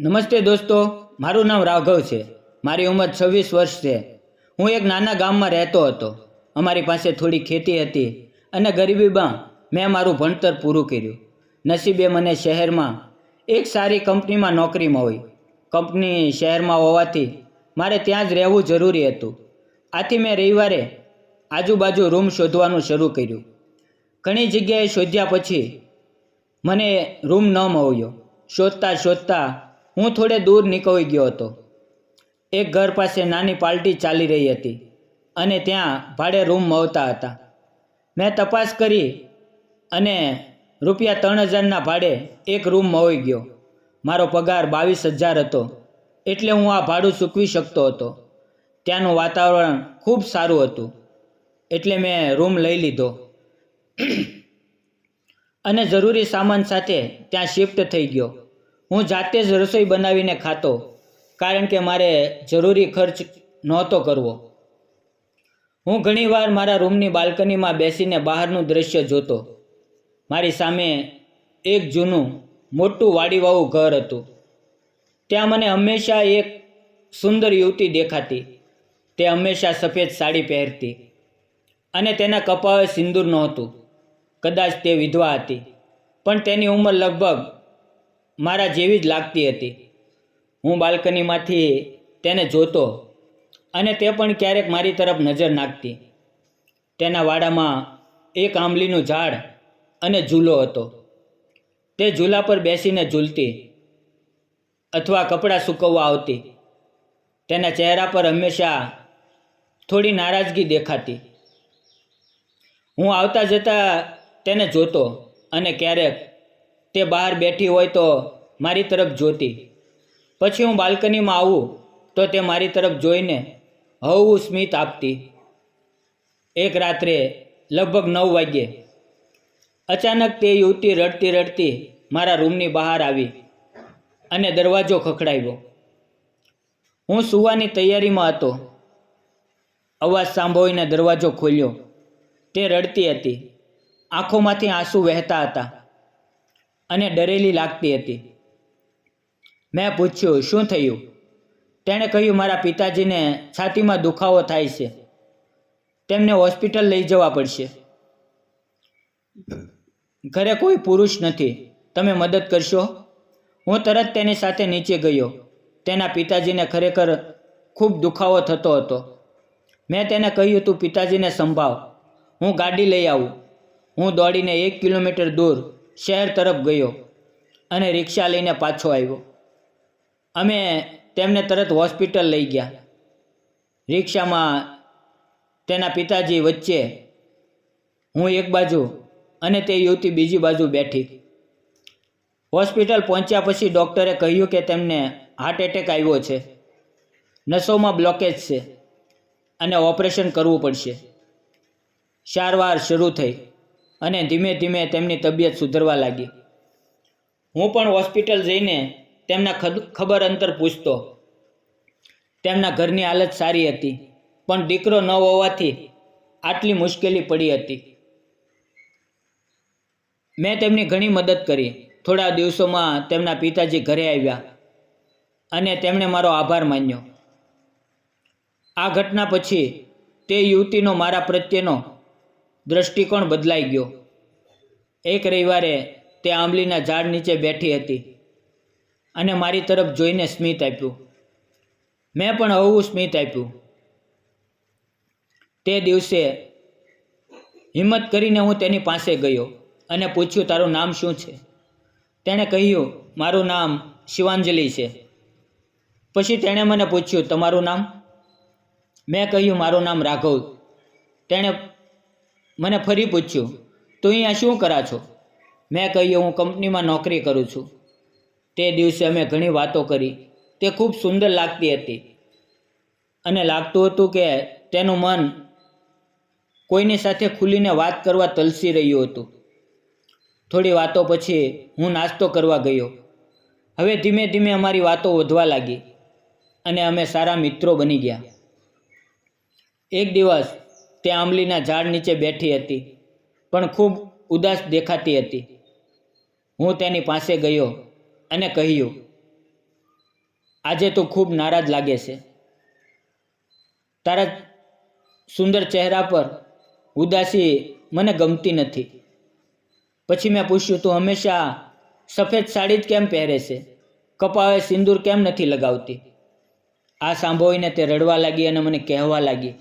નમસ્તે દોસ્તો, મારું નામ રાઘવ છે. મારી ઉંમર છવ્વીસ વર્ષ છે. હું એક નાના ગામમાં રહેતો હતો. અમારી પાસે થોડી ખેતી હતી અને ગરીબીમાં મેં મારું ભણતર પૂરું કર્યું. નસીબે મને શહેરમાં એક સારી કંપનીમાં નોકરી મળી. કંપની શહેરમાં હોવાથી મારે ત્યાં જ રહેવું જરૂરી હતું. આથી મેં રવિવારે આજુબાજુ રૂમ શોધવાનું શરૂ કર્યું. ઘણી જગ્યાએ શોધ્યા પછી મને રૂમ ન મળ્યો. શોધતા શોધતા હું થોડે દૂર નીકળી ગયો હતો. એક ઘર પાસે નાની પાર્ટી ચાલી રહી હતી અને ત્યાં ભાડે રૂમ મળતા હતા. મેં તપાસ કરી અને રૂપિયા ત્રણ હજારના ભાડે એક રૂમ મળી ગયો. મારો પગાર બાવીસ હજાર હતો એટલે હું આ ભાડું ચૂકવી શકતો હતો. ત્યાંનું વાતાવરણ ખૂબ સારું હતું એટલે મેં રૂમ લઈ લીધો. અને જરૂરી સામાન સાથે ત્યાં શિફ્ટ થઈ ગયો. હું જાતે જ રસોઈ બનાવીને ખાતો, કારણ કે મારે જરૂરી ખર્ચ નહોતો કરવો. હું ઘણીવાર મારા રૂમની બાલ્કનીમાં બેસીને બહારનું દ્રશ્ય જોતો. મારી સામે એક જૂનું, મોટું વાડીવાળું ઘર હતું. ત્યાં મને હંમેશા એક સુંદર યુવતી દેખાતી. તે હંમેશા સફેદ સાડી પહેરતી અને તેના કપાળે સિંદૂર નહોતું કદાચ તે વિધવા હતી, પણ તેની ઉંમર લગભગ મારા જેવી જ લાગતી હતી. હું બાલ્કનીમાંથી તેને જોતો અને તે પણ ક્યારેક મારી તરફ નજર નાખતી. તેના વાડામાં એક આંબલીનું ઝાડ અને ઝૂલો હતો. તે ઝૂલા પર બેસીને ઝૂલતી અથવા કપડાં સૂકવવા આવતી. તેના ચહેરા પર હંમેશા થોડી નારાજગી દેખાતી. હું આવતા જતાં તેને જોતો અને ક્યારેક તે બહાર બેઠી હોય તો મારી તરફ જોતી. પછી હું બાલ્કનીમાં આવું તો તે મારી તરફ જોઈને હવું સ્મિત આપતી. એક રાત્રે લગભગ નવ વાગ્યે અચાનક તે યુવતી રડતી રડતી મારા રૂમની બહાર આવી અને દરવાજો ખખડાવ્યો. હું સૂવાની તૈયારીમાં હતો. અવાજ સાંભળીને દરવાજો ખોલ્યો. તે રડતી હતી. આંખોમાંથી આંસુ વહેતા હતા. અને ડરેલી લાગતી હતી. મેં પૂછ્યું, શું થયું? તેણે કહ્યું, મારા પિતાજીને છાતીમાં દુખાવો થાય છે. તેમને હોસ્પિટલ લઈ જવા પડશે. ઘરે કોઈ પુરુષ નથી. તમે મદદ કરશો? હું તરત તેની સાથે નીચે ગયો. તેના પિતાજીને ખરેખર ખૂબ દુખાવો થતો હતો. મેં તેને કહ્યું, તું પિતાજીને સંભાવ હું ગાડી લઈ આવું. હું દોડીને એક કિલોમીટર દૂર શહેર તરફ ગયો અને રિક્ષા લઈને પાછો આવ્યો. અમે તેમને તરત હોસ્પિટલ લઈ ગયા. રિક્ષામાં તેના પિતાજી વચ્ચે હું એક બાજુ અને તે યુવતી બીજી બાજુ બેઠી. હોસ્પિટલ પહોંચ્યા પછી ડૉક્ટરે કહ્યું કે તેમને હાર્ટ એટેક આવ્યો છે. નસોમાં બ્લોકેજ છે અને ઓપરેશન કરવું પડશે. સારવાર શરૂ થઈ. અને ધીમે ધીમે તેમની તબિયત સુધરવા લાગી. હું પણ હોસ્પિટલ જઈને તેમના ખબર અંતર પૂછતો. તેમના ઘરની હાલત સારી હતી, પણ દીકરો ન હોવાથી આટલી મુશ્કેલી પડી હતી. મેં તેમની ઘણી મદદ કરી. થોડા દિવસોમાં તેમના પિતાજી ઘરે આવ્યા અને તેમણે મારો આભાર માન્યો. આ ઘટના પછી તે યુવતીનો મારા પ્રત્યેનો દૃષ્ટિકોણ બદલાઈ ગયો. એક રવિવારે તે આંબલીના ઝાડ નીચે બેઠી હતી અને મારી તરફ જોઈને સ્મિત આપ્યું. મેં પણ હવું સ્મિત આપ્યું. તે દિવસે હિંમત કરીને હું તેની પાસે ગયો અને પૂછ્યું, તારું નામ શું છે? તેણે કહ્યું, મારું નામ શિવાંજલિ છે. પછી તેણે મને પૂછ્યું, તમારું નામ? મેં કહ્યું, મારું નામ રાઘવ. તેણે મને ફરી પૂછ્યું, તું અહીંયા શું કરા છો? મેં કહ્યું, હું કંપનીમાં નોકરી કરું છું. તે દિવસે અમે ઘણી વાતો કરી. તે ખૂબ સુંદર લાગતી હતી. અને લાગતું હતું કે તેનું મન કોઈની સાથે ખુલીને વાત કરવા તલસી રહ્યું હતું. થોડી વાતો પછી હું નાસ્તો કરવા ગયો. હવે ધીમે ધીમે અમારી વાતો વધવા લાગી અને અમે સારા મિત્રો બની ગયા. એક દિવસ તે આંબલીના ઝાડ નીચે બેઠી હતી, પણ ખૂબ ઉદાસ દેખાતી હતી. હું તેની પાસે ગયો અને કહ્યું, આજે તું ખૂબ નારાજ લાગે છે. તારા સુંદર ચહેરા પર ઉદાસી મને ગમતી નથી. પછી મેં પૂછ્યું, તું હંમેશા સફેદ સાડી જ કેમ પહેરે છે? કપાવે સિંદૂર કેમ નથી લગાવતી? આ સાંભળીને તે રડવા લાગી અને મને કહેવા લાગી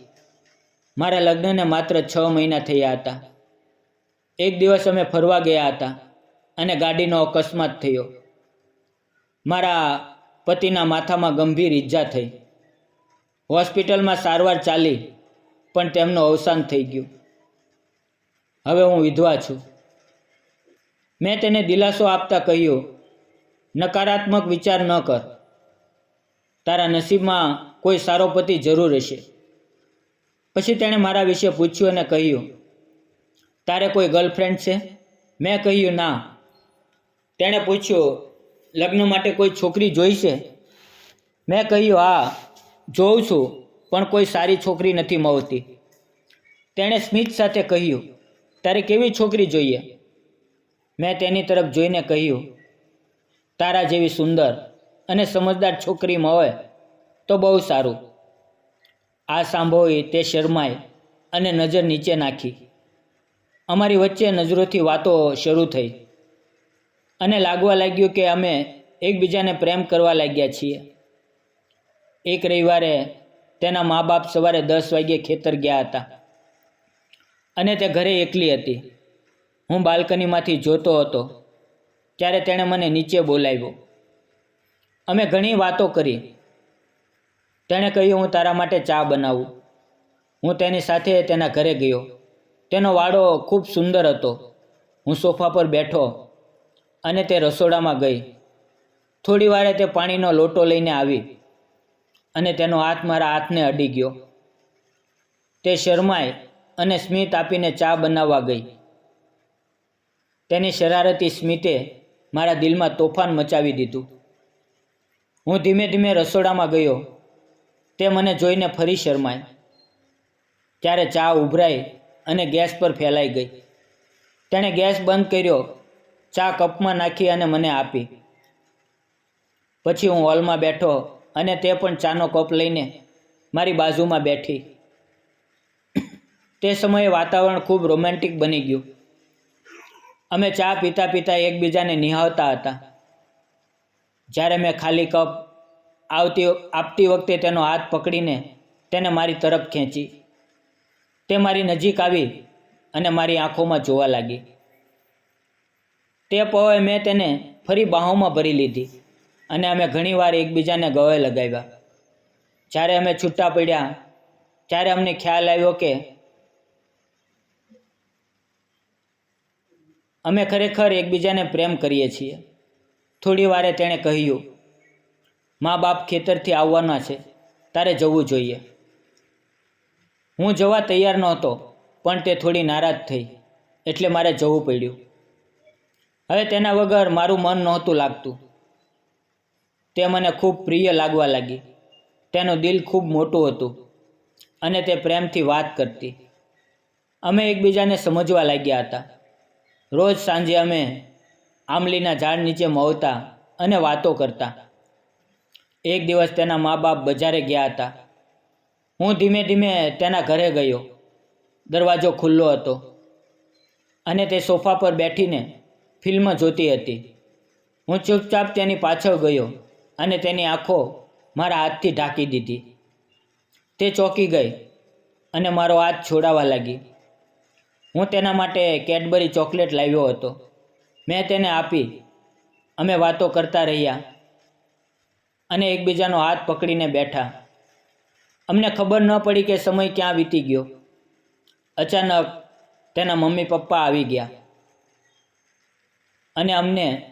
મારા લગ્નને માત્ર છ મહિના થયા હતા. એક દિવસ અમે ફરવા ગયા હતા અને ગાડીનો અકસ્માત થયો. મારા પતિના માથામાં ગંભીર ઈજા થઈ. હોસ્પિટલમાં સારવાર ચાલી, પણ તેમનું અવસાન થઈ ગયું. હવે હું વિધવા છું. મેં તેને દિલાસો આપતા કહ્યું, નકારાત્મક વિચાર ન કર. તારા નસીબમાં કોઈ સારો પતિ જરૂર હશે. પછી તેણે મારા વિશે પૂછ્યું અને કહ્યું, તારે કોઈ ગર્લફ્રેન્ડ છે? મેં કહ્યું, ના. તેણે પૂછ્યું, લગ્ન માટે કોઈ છોકરી જોઈ છે મેં કહ્યું, હા, જોઉં છું, પણ કોઈ સારી છોકરી નથી મળતી. તેણે સ્મિત સાથે કહ્યું, તારે કેવી છોકરી જોઈએ? મેં તેની તરફ જોઈને કહ્યું, તારા જેવી સુંદર અને સમજદાર છોકરી મળે તો બહુ સારું. આ સાંભળી તે શરમાય અને નજર નીચે નાખી. અમારી વચ્ચે નજરોથી વાતો શરૂ થઈ અને લાગવા લાગ્યું કે અમે એકબીજાને પ્રેમ કરવા લાગ્યા છીએ. એક રવિવારે તેના મા બાપ સવારે દસ વાગ્યે ખેતર ગયા હતા અને તે ઘરે એકલી હતી. હું બાલ્કનીમાંથી જોતો હતો ત્યારે તેણે મને નીચે બોલાવ્યો. અમે ઘણી વાતો કરી તેણે કહ્યું, હું તારા માટે ચા બનાવું. હું તેની સાથે તેના ઘરે ગયો. તેનો વાડો ખૂબ સુંદર હતો. હું સોફા પર બેઠો અને તે રસોડામાં ગઈ. થોડી વારે તે પાણીનો લોટો લઈને આવી અને તેનો હાથ મારા હાથને અડી ગયો. તે શરમાય અને સ્મિત આપીને ચા બનાવવા ગઈ. તેની શરારતી સ્મિતે મારા દિલમાં તોફાન મચાવી દીધું. હું ધીમે ધીમે રસોડામાં ગયો. તે મને જોઈને ફરી શરમાય ત્યારે ચા ઉભરાઈ અને ગેસ પર ફેલાઈ ગઈ. તેણે ગેસ બંધ કર્યો, ચા કપમાં નાખી અને મને આપી. પછી હું હોલમાં બેઠો અને તે પણ ચાનો કપ લઈને મારી બાજુમાં બેઠી. તે સમયે વાતાવરણ ખૂબ રોમેન્ટિક બની ગયું. અમે ચા પીતા પીતા એકબીજાને નિહાળતા હતા. જ્યારે મેં ખાલી કપ આવતી આપતી વખતે તેનો હાથ પકડીને તેને મારી તરફ ખેંચી. તે મારી નજીક આવી અને મારી આંખોમાં જોવા લાગી. તે પહોળે મેં તેને ફરી બાહોમાં ભરી લીધી અને અમે ઘણીવાર એકબીજાને ગળે લગાવ્યા. જ્યારે અમે છૂટા પડ્યા, ત્યારે અમને ખ્યાલ આવ્યો કે અમે ખરેખર એકબીજાને પ્રેમ કરીએ છીએ. થોડી વારે તેણે કહ્યું મા બાપ ખેતરથી આવવાના છે, તારે જવું જોઈએ. હું જવા તૈયાર નહોતો, પણ તે થોડી નારાજ થઈ, એટલે મારે જવું પડ્યું. હવે તેના વગર મારું મન નહોતું લાગતું. તે મને ખૂબ પ્રિય લાગવા લાગી. તેનું દિલ ખૂબ મોટું હતું અને તે પ્રેમથી વાત કરતી. અમે એકબીજાને સમજવા લાગ્યા હતા. રોજ સાંજે અમે આંબલીના ઝાડ નીચે મવતા અને વાતો કરતા. એક દિવસ તેના મા બાપ બજારે ગયા હતા. હું ધીમે ધીમે તેના ઘરે ગયો. દરવાજો ખુલ્લો હતો અને તે સોફા પર બેઠીને ફિલ્મ જોતી હતી. હું ચૂપચાપ તેની પાછળ ગયો અને તેની આંખો મારા હાથથી ઢાંકી દીધી. તે ચોંકી ગઈ અને મારો હાથ છોડાવા લાગી. હું તેના માટે કેડબરી ચોકલેટ લાવ્યો હતો. મેં તેને આપી. અમે વાતો કરતા રહ્યા. અને એકબીજાનો હાથ પકડીને બેઠા. અમને ખબર ન પડી કે સમય ક્યાં વીતી ગયો. અચાનક તેના મમ્મી પપ્પા આવી ગયા. અને અમને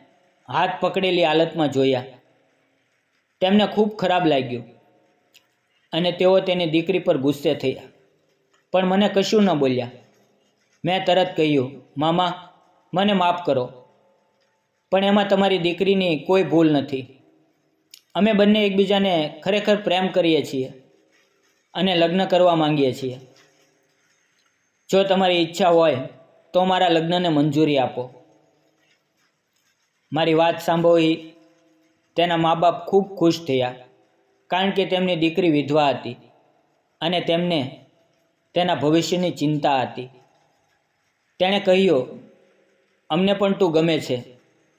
હાથ પકડેલી હાલતમાં જોયા. તેમને ખૂબ ખરાબ લાગ્યું અને તેઓ તેની દીકરી પર ગુસ્સે થયા. પણ મને કશું ન બોલ્યા. મેં તરત કહ્યું, મામા, મને માફ કરો. પણ એમાં તમારી દીકરીની કોઈ ભૂલ નથી. અમે બંને એકબીજાને ખરેખર પ્રેમ કરીએ છીએ અને લગ્ન કરવા માંગીએ છીએ. જો તમારી ઈચ્છા હોય તો મારા લગ્નને મંજૂરી આપો. મારી વાત સાંભળી તેના મા બાપ ખૂબ ખુશ થયા કારણ કે તેમની દીકરી વિધવા હતી અને તેમને તેના ભવિષ્યની ચિંતા હતી. તેણે કહ્યું, અમને પણ તું ગમે છે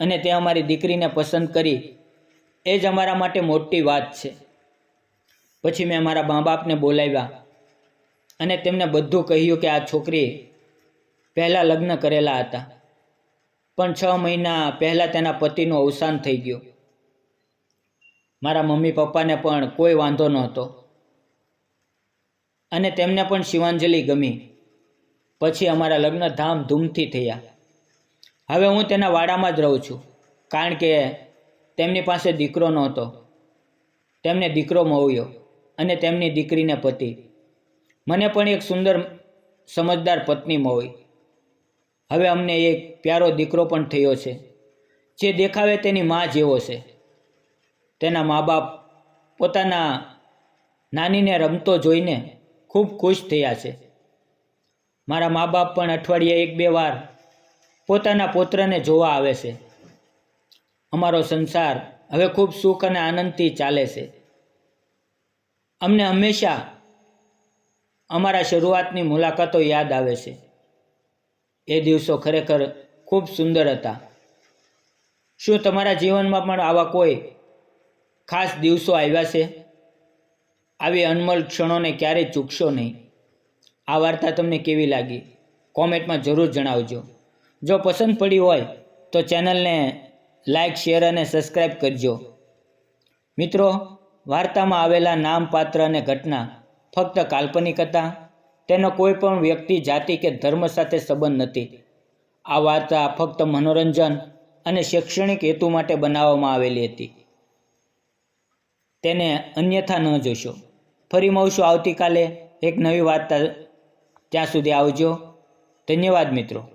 અને તે અમારી દીકરીને પસંદ કરી એ જ અમારા માટે મોટી વાત છે. પછી મેં મારા મા બાપને બોલાવ્યા અને તેમને બધું કહ્યું કે આ છોકરી પહેલાં લગ્ન કરેલા હતા. પણ છ મહિના પહેલાં તેના પતિનું અવસાન થઈ ગયું. મારા મમ્મી પપ્પાને પણ કોઈ વાંધો નહોતો. અને તેમને પણ શિવાંજલિ ગમી. પછી અમારા લગ્ન ધામધૂમથી થયા. હવે હું તેના વાડામાં જ રહું છું. કારણ કે તેમની પાસે દીકરો નહોતો. તેમને દીકરો મળ્યો અને તેમની દીકરીને પતિ. મને પણ એક સુંદર સમજદાર પત્ની મળી. હવે અમને એક પ્યારો દીકરો પણ થયો છે, જે દેખાવે તેની મા જેવો છે. તેના મા બાપ પોતાના નાનીને રમતો જોઈને ખૂબ ખુશ થયા છે. મારા મા બાપ પણ અઠવાડિયે એક બે વાર પોતાના પુત્રને જોવા આવે છે. અમારો સંસાર હવે ખૂબ સુખ અને આનંદથી ચાલે છે. અમને હંમેશા અમારા શરૂઆતની મુલાકાતો યાદ આવે છે. એ દિવસો ખરેખર ખૂબ સુંદર હતા. શું તમારા જીવનમાં પણ આવા કોઈ ખાસ દિવસો આવ્યા છે? આવી અનમોલ ક્ષણોને ક્યારેય ચૂકશો નહીં. આ વાર્તા તમને કેવી લાગી? કોમેન્ટમાં જરૂર જણાવજો. જો પસંદ પડી હોય તો ચેનલને લાઇક શેર અને સબસ્ક્રાઈબ કરજો. મિત્રો, વાર્તામાં આવેલા નામપાત્ર અને ઘટના ફક્ત કાલ્પનિક હતા. તેનો કોઈ પણ વ્યક્તિ, જાતિ કે ધર્મ સાથે સંબંધ નથી. આ વાર્તા ફક્ત મનોરંજન અને શૈક્ષણિક હેતુ માટે બનાવવામાં આવેલી હતી. તેને અન્યથા ન જોશો. ફરી મળશું આવતીકાલે એક નવી વાર્તા ત્યાં સુધી આવજો. ધન્યવાદ મિત્રો.